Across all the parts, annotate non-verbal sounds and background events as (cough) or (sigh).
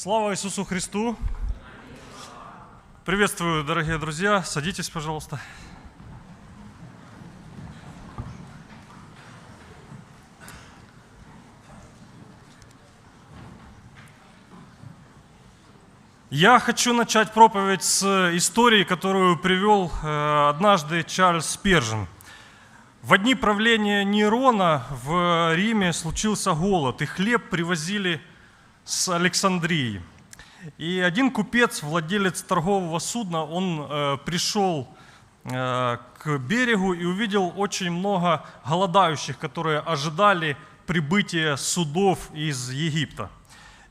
Слава Иисусу Христу! Приветствую, дорогие друзья. Садитесь, пожалуйста. Я хочу начать проповедь с истории, которую привел э, однажды Чарльз Спержин. В дни правления Нерона в Риме случился голод, и хлеб привозили с Александрии. И один купец, владелец торгового судна, он э, пришел э, к берегу и увидел очень много голодающих, которые ожидали прибытия судов из Египта.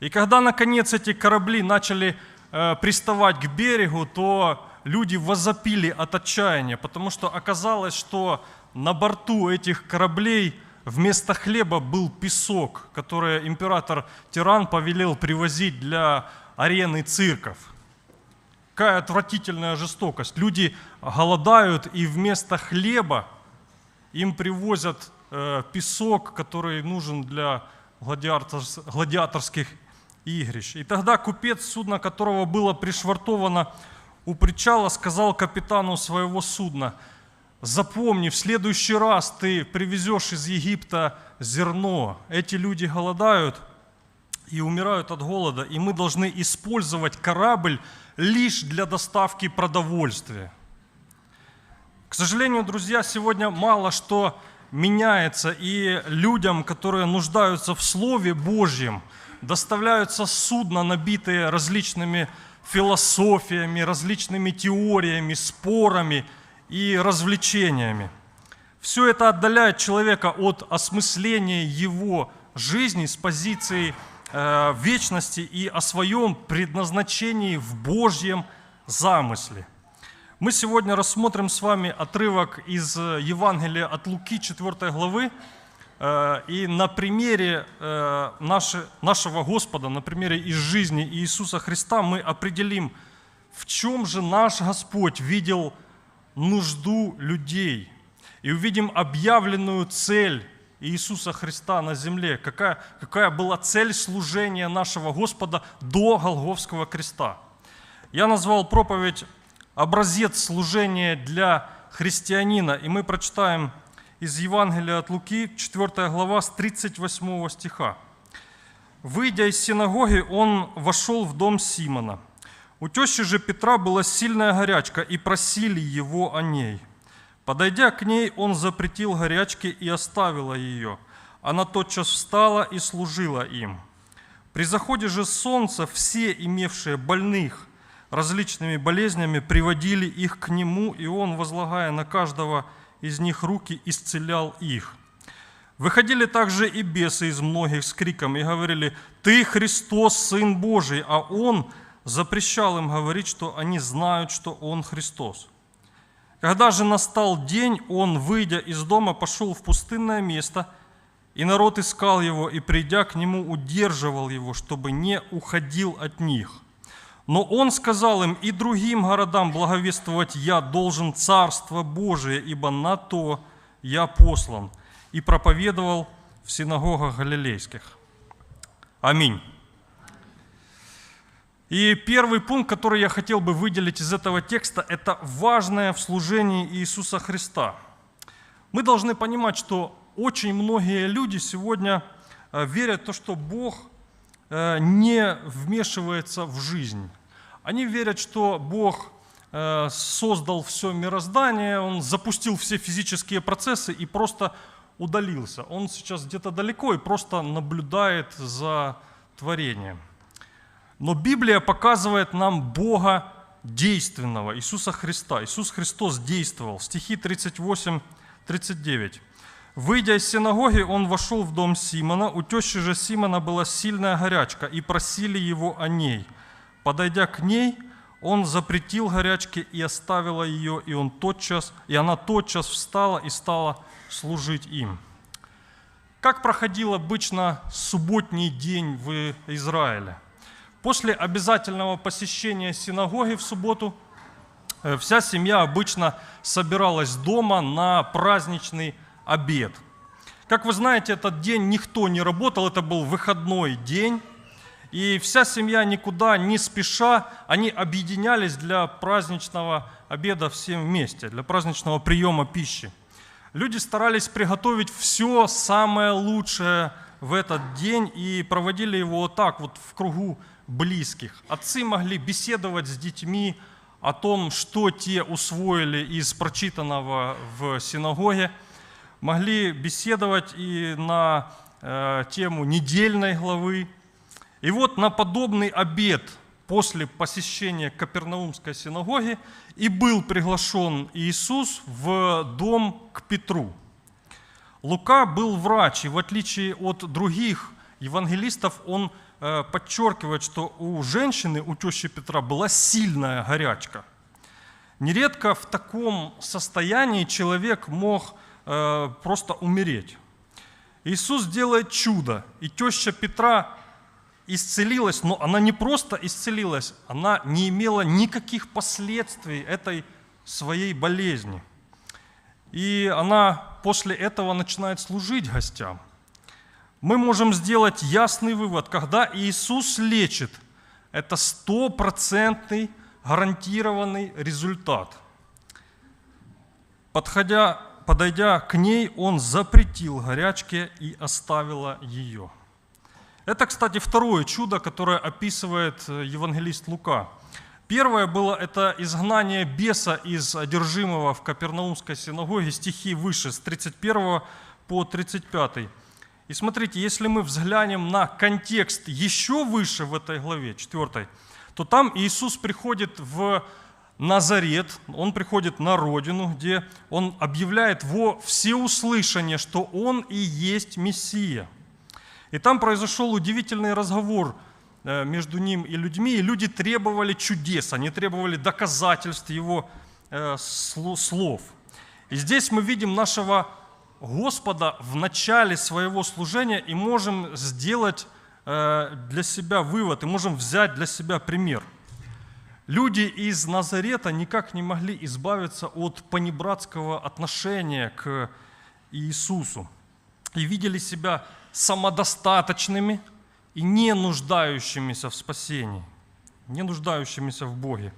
И когда, наконец, эти корабли начали э, приставать к берегу, то люди возопили от отчаяния, потому что оказалось, что на борту этих кораблей вместо хлеба был песок, который император Тиран повелел привозить для арены цирков. Какая отвратительная жестокость. Люди голодают, и вместо хлеба им привозят э, песок, который нужен для гладиаторс- гладиаторских игрищ. И тогда купец, судно которого было пришвартовано у причала, сказал капитану своего судна, запомни, в следующий раз ты привезешь из Египта зерно. Эти люди голодают и умирают от голода, и мы должны использовать корабль лишь для доставки продовольствия. К сожалению, друзья, сегодня мало что меняется, и людям, которые нуждаются в Слове Божьем, доставляются судна, набитые различными философиями, различными теориями, спорами и развлечениями. Все это отдаляет человека от осмысления его жизни с позиции э, вечности и о своем предназначении в Божьем замысле. Мы сегодня рассмотрим с вами отрывок из э, Евангелия от Луки, 4 главы, Э, и на примере э, нашего Господа, на примере из жизни Иисуса Христа мы определим, в чем же наш Господь видел нужду людей. И увидим объявленную цель Иисуса Христа на земле, какая, какая была цель служения нашего Господа до Голговского креста. Я назвал проповедь «Образец служения для христианина», и мы прочитаем из Евангелия от Луки, 4 глава, с 38 стиха. Выйдя из синагоги, он вошел в дом Симона. У тещи же Петра была сильная горячка, и просили его о ней. Подойдя к ней, он запретил горячке и оставила ее. Она тотчас встала и служила им. При заходе же солнца все, имевшие больных различными болезнями, приводили их к нему, и он, возлагая на каждого из них руки, исцелял их. Выходили также и бесы из многих с криком и говорили, «Ты Христос, Сын Божий!» А Он запрещал им говорить, что они знают, что Он Христос. Когда же настал день, Он, выйдя из дома, пошел в пустынное место, и народ искал Его, и, придя к Нему, удерживал Его, чтобы не уходил от них. Но Он сказал им, и другим городам благовествовать я должен Царство Божие, ибо на то я послан, и проповедовал в синагогах галилейских. Аминь. И первый пункт, который я хотел бы выделить из этого текста, это важное в служении Иисуса Христа. Мы должны понимать, что очень многие люди сегодня э, верят в то, что Бог э, не вмешивается в жизнь. Они верят, что Бог э, создал все мироздание, Он запустил все физические процессы и просто удалился. Он сейчас где-то далеко и просто наблюдает за творением. Но Библия показывает нам Бога действенного, Иисуса Христа. Иисус Христос действовал. Стихи 38, 39. Выйдя из синагоги, он вошел в дом Симона. У тещи же Симона была сильная горячка, и просили его о ней. Подойдя к ней, он запретил горячке и оставила ее, и, он тотчас, и она тотчас встала и стала служить им. Как проходил обычно субботний день в Израиле? После обязательного посещения синагоги в субботу э, вся семья обычно собиралась дома на праздничный обед. Как вы знаете, этот день никто не работал, это был выходной день, И вся семья никуда не спеша, они объединялись для праздничного обеда всем вместе, для праздничного приема пищи. Люди старались приготовить все самое лучшее в этот день и проводили его вот так вот в кругу близких. Отцы могли беседовать с детьми о том, что те усвоили из прочитанного в синагоге, могли беседовать и на э, тему недельной главы. И вот на подобный обед после посещения Капернаумской синагоги и был приглашен Иисус в дом к Петру. Лука был врач, и в отличие от других евангелистов, он подчеркивает, что у женщины, у тещи Петра, была сильная горячка. Нередко в таком состоянии человек мог э, просто умереть. Иисус делает чудо, и теща Петра исцелилась, но она не просто исцелилась, она не имела никаких последствий этой своей болезни. И она после этого начинает служить гостям. Мы можем сделать ясный вывод, когда Иисус лечит, это стопроцентный гарантированный результат. Подходя, подойдя к ней, он запретил горячке и оставила ее. Это, кстати, второе чудо, которое описывает э, евангелист Лука. Первое было это изгнание беса из одержимого в Капернаумской синагоге, стихи выше, с 31 по 35. И смотрите, если мы взглянем на контекст еще выше в этой главе, 4, то там Иисус приходит в Назарет, он приходит на родину, где он объявляет во всеуслышание, что он и есть Мессия – и там произошел удивительный разговор э, между ним и людьми, и люди требовали чудес, они требовали доказательств его э, слов. И здесь мы видим нашего Господа в начале своего служения и можем сделать э, для себя вывод, и можем взять для себя пример. Люди из Назарета никак не могли избавиться от понебратского отношения к Иисусу и видели себя самодостаточными и не нуждающимися в спасении, не нуждающимися в Боге.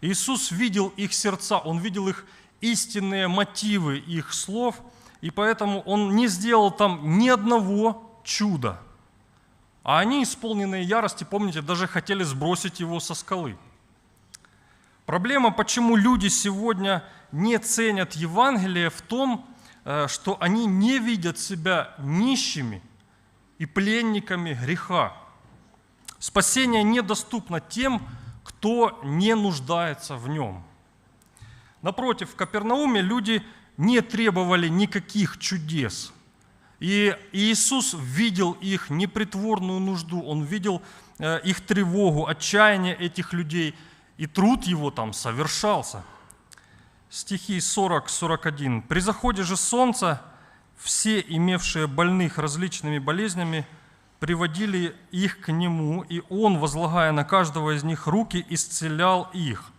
Иисус видел их сердца, Он видел их истинные мотивы их слов, и поэтому Он не сделал там ни одного чуда. А они, исполненные ярости, помните, даже хотели сбросить его со скалы. Проблема, почему люди сегодня не ценят Евангелие, в том, э, что они не видят себя нищими и пленниками греха. Спасение недоступно тем, кто не нуждается в нем. Напротив, в Капернауме люди не требовали никаких чудес. И Иисус видел их непритворную нужду, Он видел э, их тревогу, отчаяние этих людей, и труд его там совершался. Стихи 40-41. «При заходе же солнца все имевшие больных различными болезнями приводили их к нему, и он, возлагая на каждого из них руки, исцелял их.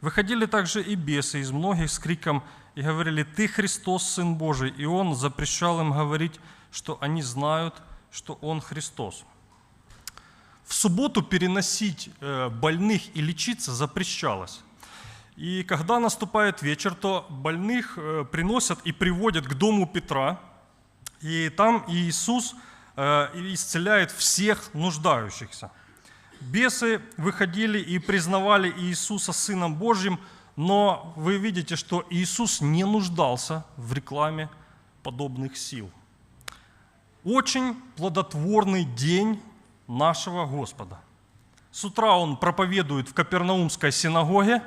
Выходили также и бесы из многих с криком и говорили, «Ты Христос, Сын Божий!» И он запрещал им говорить, что они знают, что он Христос. В субботу переносить э, больных и лечиться запрещалось. И когда наступает вечер, то больных э, приносят и приводят к дому Петра – и там Иисус э, исцеляет всех нуждающихся. Бесы выходили и признавали Иисуса Сыном Божьим, но вы видите, что Иисус не нуждался в рекламе подобных сил. Очень плодотворный день нашего Господа. С утра он проповедует в Капернаумской синагоге.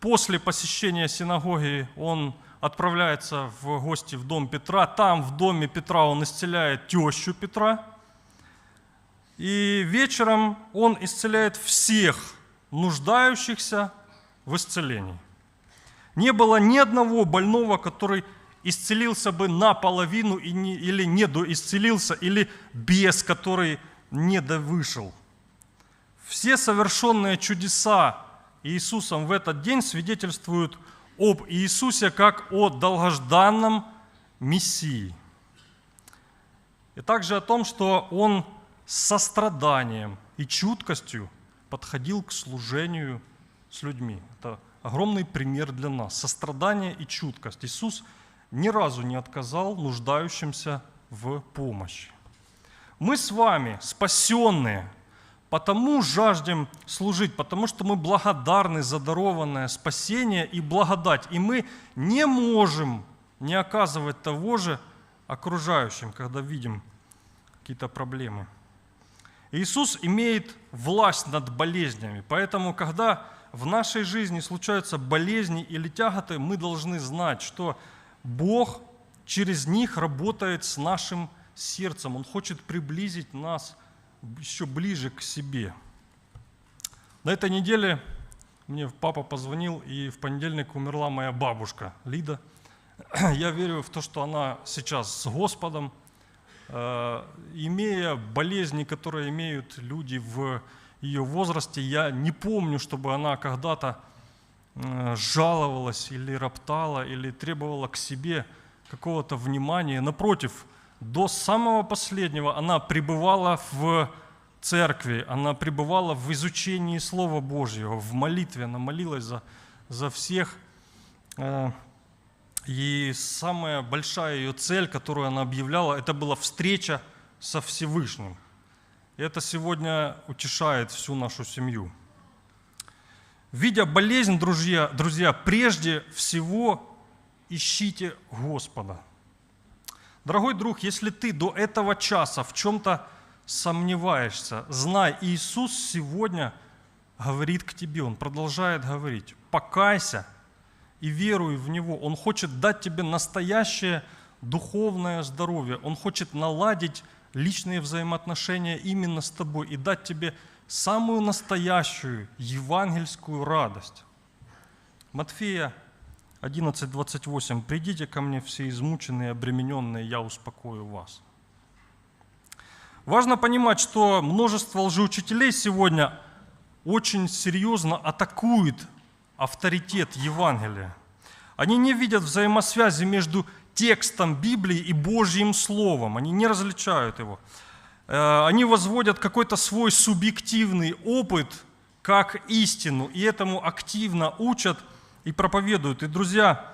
После посещения синагоги он отправляется в гости в дом Петра. Там, в доме Петра, он исцеляет тещу Петра. И вечером он исцеляет всех нуждающихся в исцелении. Не было ни одного больного, который исцелился бы наполовину или не доисцелился, или без, который не довышел. Все совершенные чудеса Иисусом в этот день свидетельствуют об Иисусе как о долгожданном Мессии. И также о том, что Он с состраданием и чуткостью подходил к служению с людьми. Это огромный пример для нас. Сострадание и чуткость. Иисус ни разу не отказал нуждающимся в помощи. Мы с вами спасенные, потому жаждем служить, потому что мы благодарны за дарованное спасение и благодать. И мы не можем не оказывать того же окружающим, когда видим какие-то проблемы. Иисус имеет власть над болезнями, поэтому, когда в нашей жизни случаются болезни или тяготы, мы должны знать, что Бог через них работает с нашим сердцем. Он хочет приблизить нас еще ближе к себе. На этой неделе мне папа позвонил, и в понедельник умерла моя бабушка Лида. (clears throat) Я верю в то, что она сейчас с Господом, э, имея болезни, которые имеют люди в ее возрасте, я не помню, чтобы она когда-то э, жаловалась или роптала, или требовала к себе какого-то внимания. Напротив, до самого последнего она пребывала в церкви, она пребывала в изучении Слова Божьего, в молитве, она молилась за, за всех. Э, и самая большая ее цель, которую она объявляла, это была встреча со Всевышним. Это сегодня утешает всю нашу семью. Видя болезнь, друзья, друзья, прежде всего ищите Господа. Дорогой друг, если ты до этого часа в чем-то сомневаешься, знай, Иисус сегодня говорит к тебе, Он продолжает говорить, покайся и веруй в Него. Он хочет дать тебе настоящее духовное здоровье. Он хочет наладить личные взаимоотношения именно с тобой и дать тебе самую настоящую евангельскую радость. Матфея 11:28. «Придите ко мне все измученные, обремененные, я успокою вас». Важно понимать, что множество лжеучителей сегодня очень серьезно атакуют авторитет Евангелия. Они не видят взаимосвязи между текстом Библии и Божьим Словом. Они не различают его. Э, они возводят какой-то свой субъективный опыт как истину, и этому активно учат и проповедуют. И, друзья,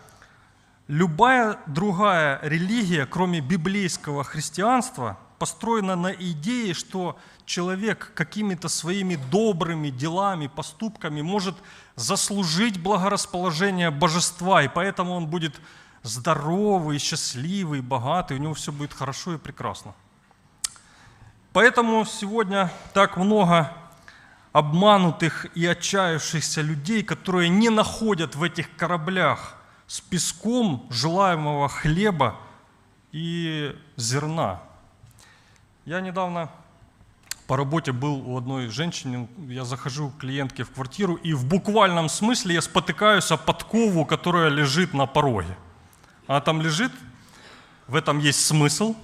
любая другая религия, кроме библейского христианства, построена на идее, что человек какими-то своими добрыми делами, поступками может заслужить благорасположение божества, и поэтому он будет здоровый, счастливый, богатый, у него все будет хорошо и прекрасно. Поэтому сегодня так много обманутых и отчаявшихся людей, которые не находят в этих кораблях с песком желаемого хлеба и зерна. Я недавно по работе был у одной женщины, я захожу к клиентке в квартиру, и в буквальном смысле я спотыкаюсь о подкову, которая лежит на пороге – она там лежит, в этом есть смысл.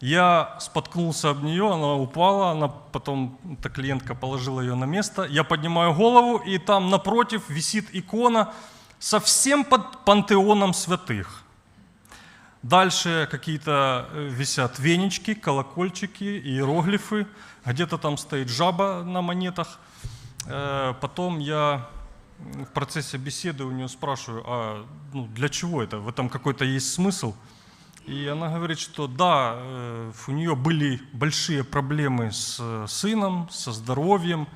Я споткнулся об нее, она упала, она потом, эта клиентка положила ее на место. Я поднимаю голову, и там напротив висит икона совсем под пантеоном святых. Дальше какие-то э, висят венички, колокольчики, иероглифы. Где-то там стоит жаба на монетах. Э, потом я в процессе беседы у нее спрашиваю, а ну, для чего это, в этом какой-то есть смысл? И она говорит, что да, э, у нее были большие проблемы с сыном, со здоровьем,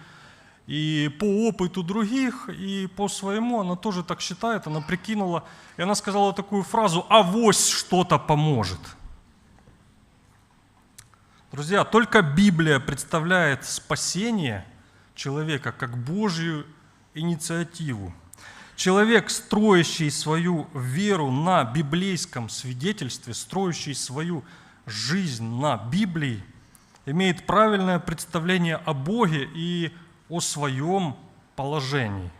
и по опыту других, и по своему она тоже так считает, она прикинула, и она сказала такую фразу «авось что-то поможет». Друзья, только Библия представляет спасение человека как Божью инициативу. Человек, строящий свою веру на библейском свидетельстве, строящий свою жизнь на Библии, имеет правильное представление о Боге и о своем положении.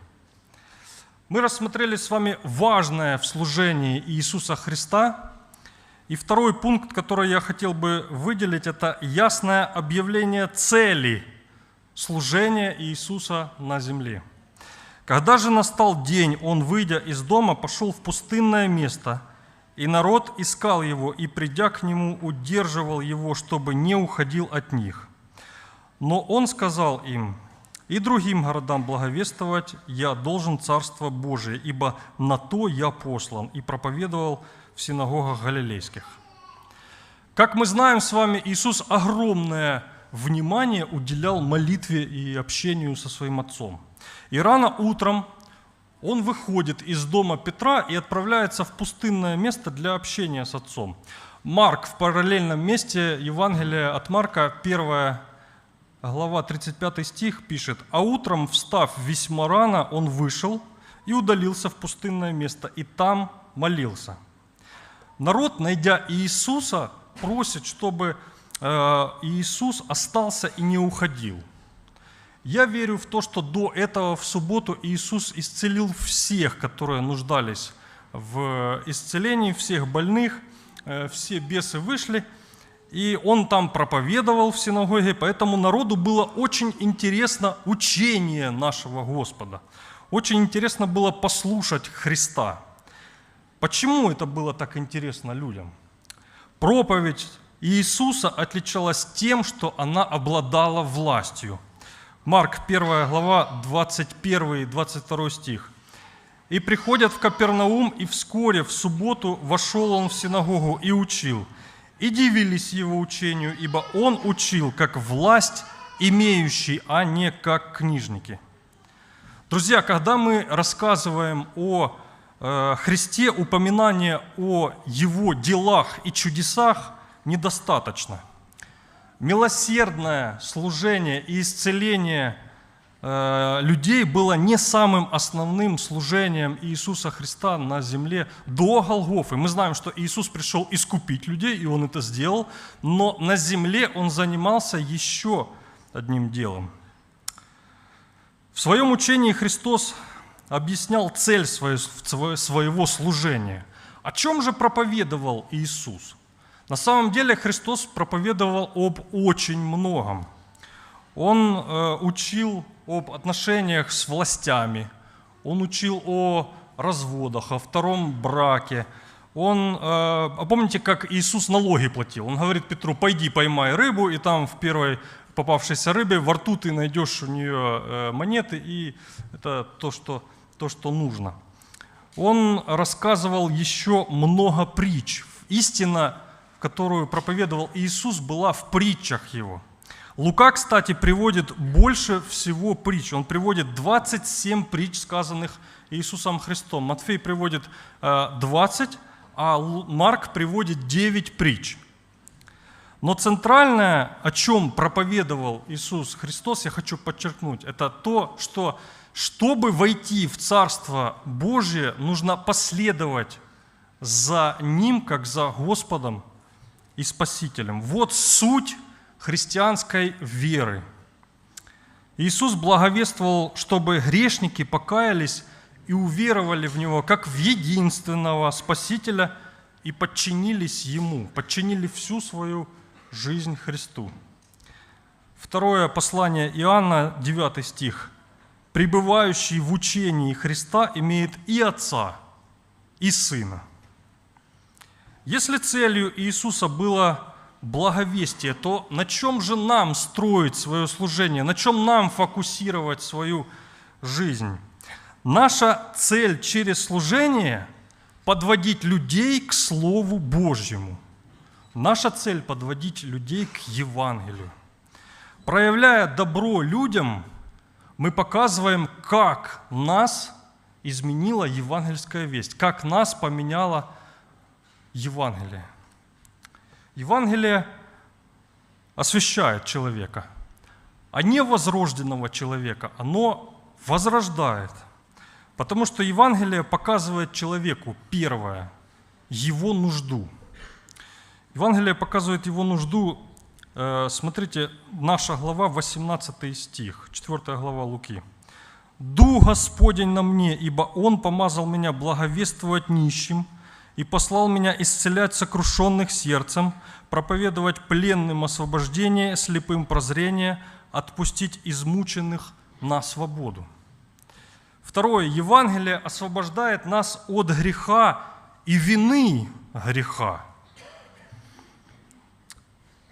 Мы рассмотрели с вами важное в служении Иисуса Христа. И второй пункт, который я хотел бы выделить, это ясное объявление цели служения Иисуса на земле – когда же настал день, он, выйдя из дома, пошел в пустынное место, и народ искал его, и, придя к нему, удерживал его, чтобы не уходил от них. Но он сказал им, и другим городам благовествовать я должен Царство Божие, ибо на то я послан, и проповедовал в синагогах галилейских. Как мы знаем с вами, Иисус огромное внимание уделял молитве и общению со своим Отцом. И рано утром он выходит из дома Петра и отправляется в пустынное место для общения с Отцом. Марк в параллельном месте Евангелия от Марка, 1 глава 35 стих пишет, «А утром, встав весьма рано, он вышел и удалился в пустынное место, и там молился». Народ, найдя Иисуса, просит, чтобы э, Иисус остался и не уходил. Я верю в то, что до этого в субботу Иисус исцелил всех, которые нуждались в исцелении, всех больных, э, все бесы вышли, и он там проповедовал в синагоге, поэтому народу было очень интересно учение нашего Господа. Очень интересно было послушать Христа. Почему это было так интересно людям? Проповедь Иисуса отличалась тем, что она обладала властью. Марк 1 глава 21-22 стих. «И приходят в Капернаум, и вскоре в субботу вошел он в синагогу и учил. И дивились его учению, ибо он учил как власть имеющий, а не как книжники». Друзья, когда мы рассказываем о э, Христе, упоминание о Его делах и чудесах недостаточно. Милосердное служение и исцеление людей было не самым основным служением Иисуса Христа на земле до Голгофы. Мы знаем, что Иисус пришел искупить людей, и Он это сделал, но на земле Он занимался еще одним делом. В своем учении Христос объяснял цель своего служения. О чем же проповедовал Иисус? На самом деле Христос проповедовал об очень многом. Он э, учил об отношениях с властями, он учил о разводах, о втором браке. Он, э, а помните, как Иисус налоги платил? Он говорит Петру, пойди поймай рыбу, и там в первой попавшейся рыбе во рту ты найдешь у нее э, монеты, и это то, что, то, что нужно. Он рассказывал еще много притч. Истина которую проповедовал Иисус, была в притчах его. Лука, кстати, приводит больше всего притч. Он приводит 27 притч, сказанных Иисусом Христом. Матфей приводит 20, э, а Марк приводит 9 притч. Но центральное, о чем проповедовал Иисус Христос, я хочу подчеркнуть, это то, что чтобы войти в Царство Божие, нужно последовать за Ним, как за Господом и Спасителем. Вот суть христианской веры. Иисус благовествовал, чтобы грешники покаялись и уверовали в Него как в единственного Спасителя и подчинились Ему, подчинили всю свою жизнь Христу. Второе послание Иоанна, 9 стих. «Пребывающий в учении Христа имеет и Отца, и Сына». Если целью Иисуса было благовестие, то на чем же нам строить свое служение, на чем нам фокусировать свою жизнь? Наша цель через служение – подводить людей к Слову Божьему. Наша цель – подводить людей к Евангелию. Проявляя добро людям, мы показываем, как нас изменила евангельская весть, как нас поменяла Евангелие. Евангелие освещает человека, а не возрожденного человека. Оно возрождает. Потому что Евангелие показывает человеку, первое, его нужду. Евангелие показывает его нужду, э, смотрите, наша глава, 18 стих, 4 глава Луки. «Дух Господень на мне, ибо Он помазал меня благовествовать нищим, и послал меня исцелять сокрушенных сердцем, проповедовать пленным освобождение, слепым прозрение, отпустить измученных на свободу. Второе. Евангелие освобождает нас от греха и вины греха.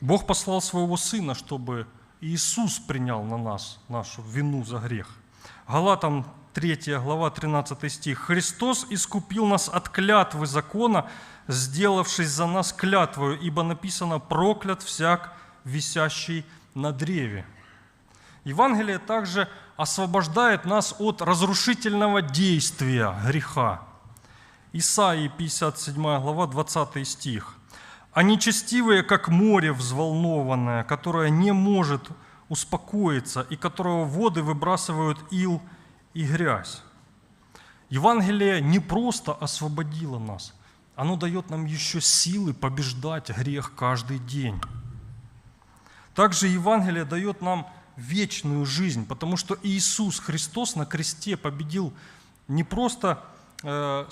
Бог послал своего Сына, чтобы Иисус принял на нас нашу вину за грех. Галатам 3 глава 13 стих. «Христос искупил нас от клятвы закона, сделавшись за нас клятвою, ибо написано «проклят всяк, висящий на древе». Евангелие также освобождает нас от разрушительного действия греха. Исаии 57 глава 20 стих. «А нечестивые, как море взволнованное, которое не может успокоиться и которого воды выбрасывают ил и грязь». Евангелие не просто освободило нас, оно дает нам еще силы побеждать грех каждый день. Также Евангелие дает нам вечную жизнь, потому что Иисус Христос на кресте победил не просто э,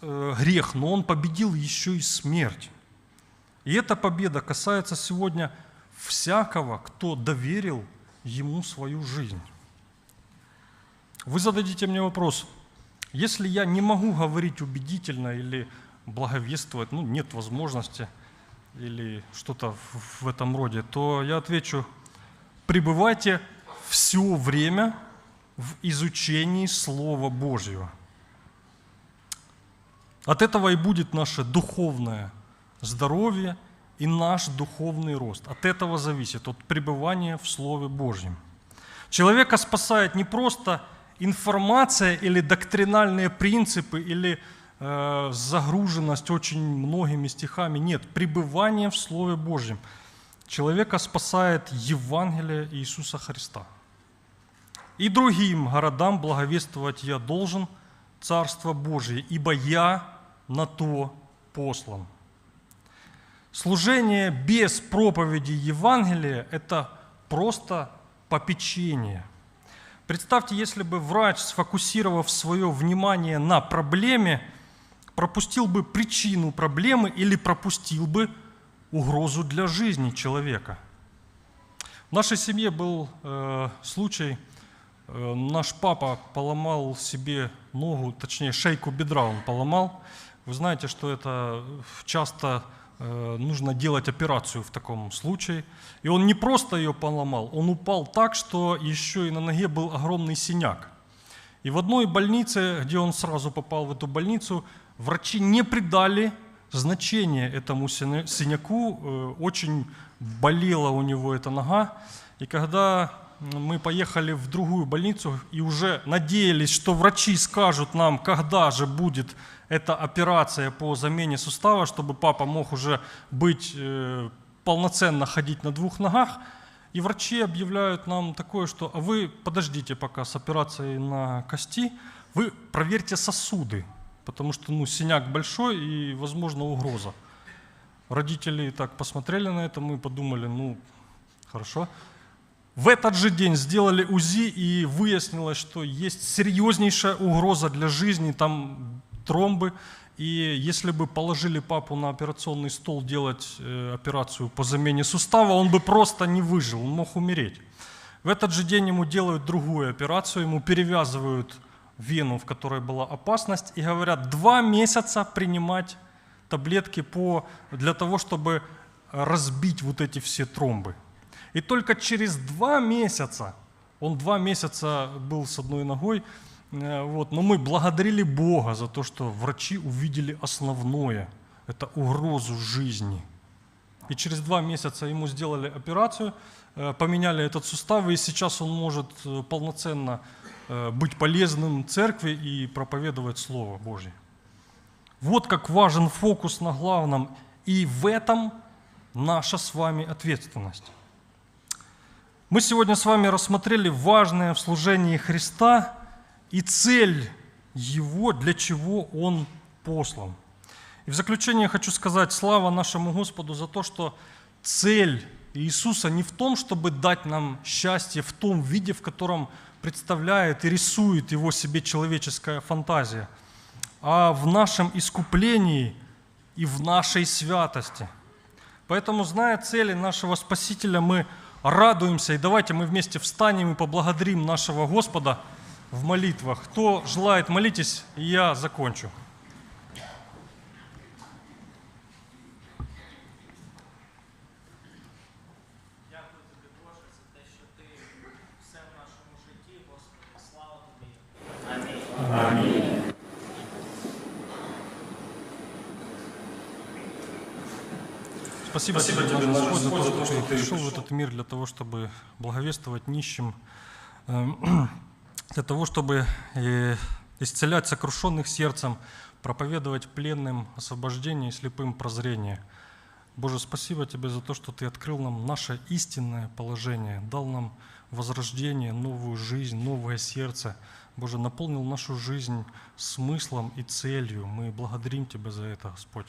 э, грех, но Он победил еще и смерть. И эта победа касается сегодня всякого, кто доверил Ему свою жизнь. Вы зададите мне вопрос, если я не могу говорить убедительно или благовествовать, ну, нет возможности или что-то в этом роде, то я отвечу, пребывайте все время в изучении Слова Божьего. От этого и будет наше духовное здоровье и наш духовный рост. От этого зависит, от пребывания в Слове Божьем. Человека спасает не просто информация или доктринальные принципы, или э, загруженность очень многими стихами. Нет, пребывание в Слове Божьем. Человека спасает Евангелие Иисуса Христа. И другим городам благовествовать я должен Царство Божие, ибо я на то послан. Служение без проповеди Евангелия – это просто попечение. Представьте, если бы врач, сфокусировав свое внимание на проблеме, пропустил бы причину проблемы или пропустил бы угрозу для жизни человека. В нашей семье был э, случай, э, наш папа поломал себе ногу, точнее шейку бедра он поломал. Вы знаете, что это часто Э, нужно делать операцию в таком случае. И он не просто ее поломал, он упал так, что еще и на ноге был огромный синяк. И в одной больнице, где он сразу попал в эту больницу, врачи не придали значения этому синяку, э, очень болела у него эта нога. И когда мы поехали в другую больницу и уже надеялись, что врачи скажут нам, когда же будет эта операция по замене сустава, чтобы папа мог уже быть э, полноценно ходить на двух ногах. И врачи объявляют нам такое, что а вы подождите пока с операцией на кости, вы проверьте сосуды, потому что ну, синяк большой и, возможно, угроза. Родители так посмотрели на это, мы подумали, ну, хорошо. В этот же день сделали УЗИ и выяснилось, что есть серьезнейшая угроза для жизни, там тромбы. И если бы положили папу на операционный стол делать э, операцию по замене сустава, он бы просто не выжил, он мог умереть. В этот же день ему делают другую операцию, ему перевязывают вену, в которой была опасность, и говорят, два месяца принимать таблетки по, для того, чтобы разбить вот эти все тромбы. И только через два месяца, он два месяца был с одной ногой, Э, вот. Но мы благодарили Бога за то, что врачи увидели основное – это угрозу жизни. И через два месяца ему сделали операцию, э, поменяли этот сустав, и сейчас он может э, полноценно быть полезным церкви и проповедовать Слово Божье. Вот как важен фокус на главном, и в этом наша с вами ответственность. Мы сегодня с вами рассмотрели важное в служении Христа – и цель его, для чего он послан. И в заключение хочу сказать слава нашему Господу за то, что цель Иисуса не в том, чтобы дать нам счастье в том виде, в котором представляет и рисует его себе человеческая фантазия, а в нашем искуплении и в нашей святости. Поэтому, зная цели нашего Спасителя, мы радуемся, и давайте мы вместе встанем и поблагодарим нашего Господа – в молитвах. Кто желает, молитесь, и я закончу. Спасибо, Спасибо тебе, Господь, за то, что что ты пришел в этот мир для того, чтобы благовествовать нищим, эм, (clears throat) для того, чтобы э, исцелять сокрушенных сердцем, проповедовать пленным освобождение и слепым прозрение. Боже, спасибо Тебе за то, что Ты открыл нам наше истинное положение, дал нам возрождение, новую жизнь, новое сердце. Боже, наполнил нашу жизнь смыслом и целью. Мы благодарим Тебя за это, Господь.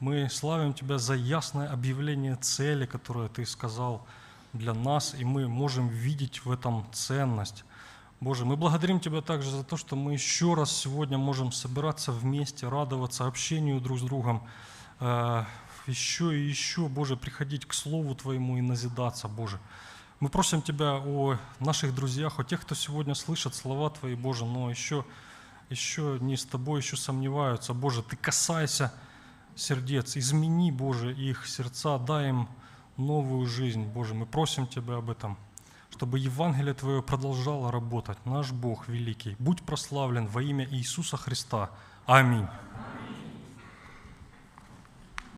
Мы славим Тебя за ясное объявление цели, которое Ты сказал для нас, и мы можем видеть в этом ценность. Боже, мы благодарим Тебя также за то, что мы еще раз сегодня можем собираться вместе, радоваться общению друг с другом, э, еще и еще, Боже, приходить к Слову Твоему и назидаться, Боже. Мы просим Тебя о наших друзьях, о тех, кто сегодня слышит слова Твои, Боже, но еще, еще не с Тобой, еще сомневаются. Боже, Ты касайся сердец, измени, Боже, их сердца, дай им новую жизнь, Боже. Мы просим Тебя об этом, чтобы Евангелие Твое продолжало работать. Наш Бог великий, будь прославлен во имя Иисуса Христа. Аминь.